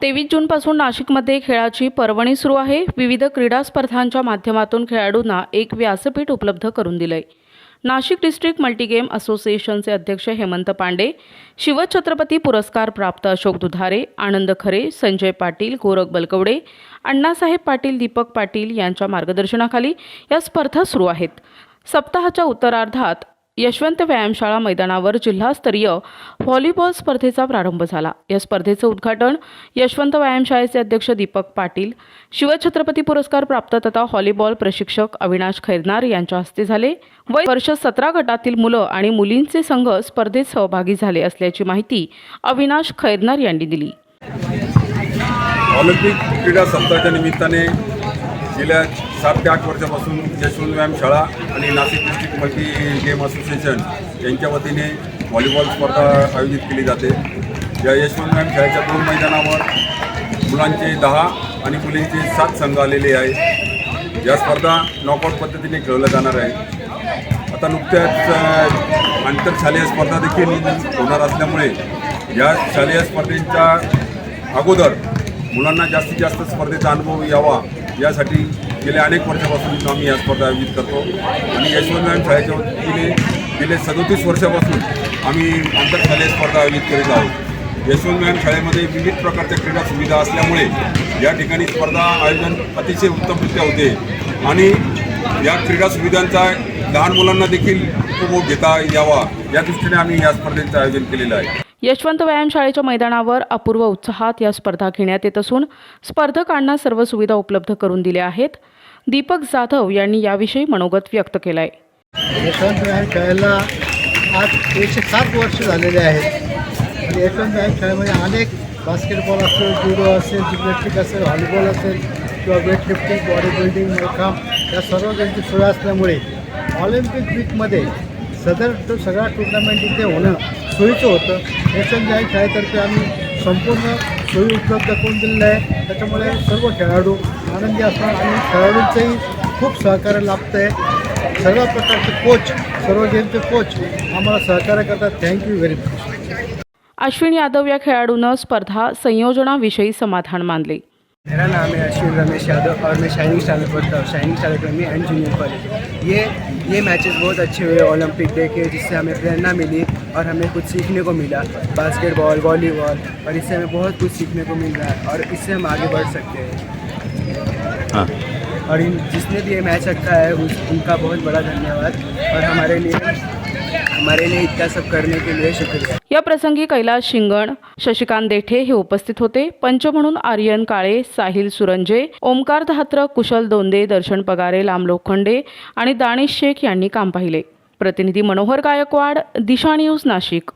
तेवीस जूनपासून नाशिकमध्ये खेळाची पर्वणी सुरू आहे. विविध क्रीडा स्पर्धांच्या माध्यमातून खेळाडूंना एक व्यासपीठ उपलब्ध करून दिलंय. नाशिक डिस्ट्रिक्ट मल्टीगेम असोसिएशनचे अध्यक्ष हेमंत पांडे शिवछत्रपती पुरस्कार प्राप्त अशोक दुधारे आनंद खरे संजय पाटील गोरख बलकवडे अण्णासाहेब पाटील दीपक पाटील यांच्या मार्गदर्शनाखाली या स्पर्धा सुरू आहेत. सप्ताहाच्या उत्तरार्धात यशवंत व्यायामशाळा मैदानावर जिल्हास्तरीय व्हॉलीबॉल स्पर्धेचा प्रारंभ झाला. या स्पर्धेचं उद्घाटन यशवंत व्यायामशाळेचे अध्यक्ष दीपक पाटील शिवछत्रपती पुरस्कार प्राप्त तथा व्हॉलीबॉल प्रशिक्षक अविनाश खैरनार यांच्या हस्ते झाले. वय वर्ष सतरा गटातील मुलं आणि मुलींचे संघ स्पर्धेत सहभागी झाले असल्याची माहिती अविनाश खैरनार यांनी दिली. ऑलिम्पिक क्रीडा सप्ताहाच्या निमित्ताने गेल्या सात ते आठ वर्षापासून यशवंत व्यायाम शाळा आणि Nashik district multi game association यांच्या वतीने व्हॉलीबॉल स्पर्धा आयोजित केली जाते. या यशवंत व्यायाम शाळेच्या दोन मैदानावर मुलांचे दहा आणि मुलींचे सात संघ आलेले आहे या स्पर्धा नॉकआउट पद्धतीने खेळवल्या जाणार आहे आता नुकत्याच आंतरशालेय स्पर्धा देखील होणार असल्यामुळे या शालेय स्पर्धेच्या अगोदर मुलांना जास्तीत जास्त स्पर्धेचा अनुभव यावा यासाठी गेल्या अनेक वर्षापासून आम्ही या स्पर्धा आयोजित करतो. आणि यशवंत शाळेच्या वतीने गेले सदोतीस वर्षापासून आम्ही आंतरशालेय स्पर्धा आयोजित करीत आहोत. यशवंत शाळेमध्ये विविध प्रकारच्या क्रीडा सुविधा असल्यामुळे या ठिकाणी स्पर्धा आयोजन अतिशय उत्तमरित्या होते आणि या क्रीडा सुविधांचा लहान मुलांना देखील उपभोग घेता यावा या दृष्टीने आम्ही या स्पर्धेचं आयोजन केलेलं आहे. यशवंत व्यायामशाळेच्या मैदानावर अपूर्व उत्साहात या स्पर्धा घेण्यात येत असून स्पर्धकांना सर्व सुविधा उपलब्ध करून दिल्या आहेत. दीपक जाधव यांनी याविषयी मनोगत व्यक्त केलं आहे यशवंत व्यायाम शाळेला आज एकशे सात वर्ष झालेले आहेत. आणि यशवंत व्यायाम खेळामध्ये अनेक बास्केटबॉल असेल जुडो असेल जिमनॅस्टिक असेल व्हॉलीबॉल असेल किंवा वेटलिफ्टिंग बॉडी बिल्डिंग मलखांब या सर्व त्यांची सोय असल्यामुळे ऑलिम्पिक वीकमध्ये सदर तो सगळा टुर्नामेंट इथे होणं सोयीचं होतं. यशवंत व्यायाम शाळेतर्फे आम्ही संपूर्ण सोयी उपलब्ध करून दिलेल्या आहे त्याच्यामुळे सर्व खेळाडू आनंदी असणार आणि खेळाडूंचंही खूप सहकार्य लाभतं आहे सर्व प्रकारचे कोच सर्व गेमचे कोच आम्हाला सहकार्य करतात. Thank you very much Ashwin Yadav या खेळाडूनं स्पर्धा संयोजनाविषयी समाधान मानले. मेरा नाम है अश्विन रमेश यादव और मैं शाइनिंग स्टार में पढ़ता हूँ। Shining star academy and junior college ये ये मैचेस बहुत अच्छे हुए ओलंपिक डे के जिससे हमें प्रेरणा मिली और हमें कुछ सीखने को मिला। बास्केटबॉल वॉलीबॉल और इससे हमें बहुत कुछ सीखने को मिल रहा है और इससे हम आगे बढ़ सकते हैं। हाँ। और इन जिसने भी ये मैच रखा है उस उनका बहुत बड़ा धन्यवाद। और हमारे लिए मरेने इतका सब करने के लिए शुक्रिया। या प्रसंगी कैलास शिंगण शशिकांत देठे हे उपस्थित होते. पंच म्हणून आर्यन काळे साहिल सुरंजे ओमकार धात्र कुशल दोंदे दर्शन पगारे लांब लोखंडे आणि दानिश शेख यांनी काम पाहिले. प्रतिनिधी मनोहर गायकवाड दिशा न्यूज नाशिक.